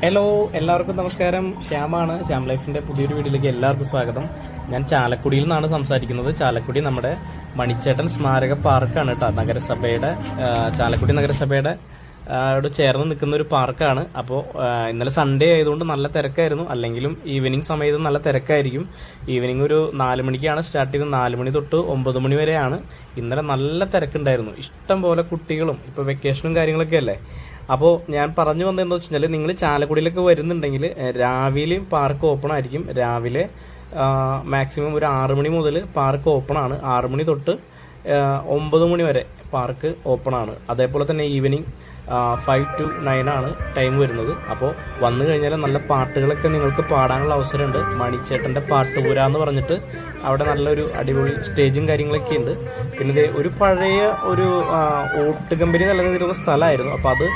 Hello എല്ലാവർക്കും നമസ്കാരം. ശ്യാമാണ് ശ്യാം ലൈഫിന്റെ പുതിയൊരു വീഡിയോയിലേക്ക് എല്ലാവർക്കും സ്വാഗതം. ഞാൻ ചാലക്കുടിയിൽ നിന്നാണ് സംസാരിക്കുന്നത്. ചാലക്കുടി നമ്മുടെ മണിച്ചേട്ടൻ സ്മാരക പാർക്കാണ് കേട്ടോ. നഗരസഭയുടെ ചാലക്കുടി നഗരസഭയുടെ ആ, ചേർന്ന് നിൽക്കുന്ന ഒരു പാർക്കാണ്. അപ്പോൾ ഇന്നലെ സൺഡേ ആയതുകൊണ്ട് നല്ല തിരക്കായിരുന്നു. അല്ലെങ്കിലും ഈവനിങ് സമയത്ത് നല്ല തിരക്കായിരിക്കും. ഈവനിങ് ഒരു നാല് മണിക്കാണ് സ്റ്റാർട്ട് ചെയ്തത്. നാല് മണി തൊട്ട് ഒമ്പത് മണി വരെയാണ്. ഇന്നലെ നല്ല തിരക്കുണ്ടായിരുന്നു. ഇഷ്ടം പോലെ കുട്ടികളും ഇപ്പോൾ വെക്കേഷനും കാര്യങ്ങളൊക്കെ അല്ലേ? അപ്പോൾ ഞാൻ പറഞ്ഞു വന്നതെന്ന് വെച്ച് കഴിഞ്ഞാൽ നിങ്ങൾ ചാലക്കുടിയിലൊക്കെ വരുന്നുണ്ടെങ്കിൽ രാവിലെയും പാർക്ക് ഓപ്പൺ ആയിരിക്കും. രാവിലെ മാക്സിമം ഒരു ആറ് മണി മുതൽ പാർക്ക് ഓപ്പൺ ആണ്. ആറ് മണി തൊട്ട് ഒമ്പത് മണി വരെ പാർക്ക് ഓപ്പൺ ആണ്. അതേപോലെ തന്നെ ഈവനിങ് ഫൈവ് ടു നയൻ ആണ് ടൈം വരുന്നത്. അപ്പോൾ വന്നു കഴിഞ്ഞാൽ നല്ല പാട്ടുകളൊക്കെ നിങ്ങൾക്ക് പാടാനുള്ള അവസരമുണ്ട്. മണിച്ചേട്ടന്റെ പാട്ടുപുര എന്ന് പറഞ്ഞിട്ട് അവിടെ നല്ലൊരു അടിപൊളി സ്റ്റേജും കാര്യങ്ങളൊക്കെ ഉണ്ട്. പിന്നെ ഇത് ഒരു പഴയ ഒരു ഓട്ട് കമ്പനി നിലനിന്നിരുന്ന സ്ഥലമായിരുന്നു. അപ്പോൾ അത്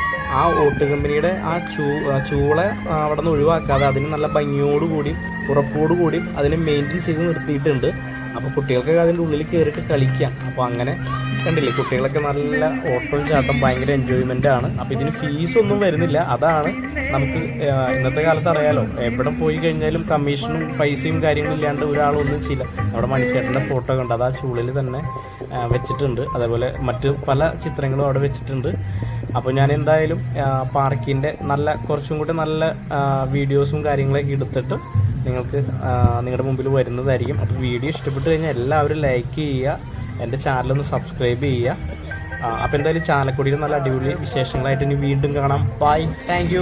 ആ ഓട്ട് കമ്പനിയുടെ ആ ചൂ ചൂളെ അവിടെ നിന്ന് ഒഴിവാക്കാതെ അതിന് നല്ല ഭംഗിയോടുകൂടി ഉറപ്പോടുകൂടി അതിനെ മെയിന്റെയിൻ ചെയ്ത് നിർത്തിയിട്ടുണ്ട്. അപ്പോൾ കുട്ടികൾക്കൊക്കെ അതിന്റെ ഉള്ളിൽ കയറിയിട്ട് കളിക്കാം. അപ്പോൾ അങ്ങനെ കണ്ടില്ലേ കുട്ടികളൊക്കെ നല്ല ഓട്ടവും ചാട്ടം ഭയങ്കര എൻജോയ്മെന്റ് ആണ്. അപ്പോൾ ഇതിന് ഫീസ് ഒന്നും വരുന്നില്ല. അതാണ് നമുക്ക് ഇന്നത്തെ കാലത്ത് അറിയാലോ എവിടെ പോയി കഴിഞ്ഞാലും കമ്മീഷനും പൈസയും കാര്യങ്ങളും ഇല്ലാണ്ട് ഒരാളൊന്നും ചെയ്യില്ല. അവിടെ മണിച്ചേട്ടന്റെ ഫോട്ടോ കണ്ട് അത് ആ ചൂളിൽ തന്നെ വെച്ചിട്ടുണ്ട്. അതേപോലെ മറ്റ് പല ചിത്രങ്ങളും അവിടെ വെച്ചിട്ടുണ്ട്. അപ്പോൾ ഞാൻ എന്തായാലും പാർക്കിന്റെ നല്ല കുറച്ചും കൂടി നല്ല വീഡിയോസും കാര്യങ്ങളൊക്കെ എടുത്തിട്ട് നിങ്ങൾക്ക് നിങ്ങളുടെ മുമ്പിൽ വരുന്നതായിരിക്കും. അപ്പോൾ വീഡിയോ ഇഷ്ടപ്പെട്ട് കഴിഞ്ഞാൽ എല്ലാവരും ലൈക്ക് ചെയ്യുക. എന്റെ ചാനലൊന്ന് സബ്സ്ക്രൈബ് ചെയ്യുക. അപ്പോൾ എന്തായാലും ചാലക്കുടിയിൽ നല്ല അടിപൊളി വിശേഷങ്ങളായിട്ട് ഇനി വീണ്ടും കാണാം. Bye thank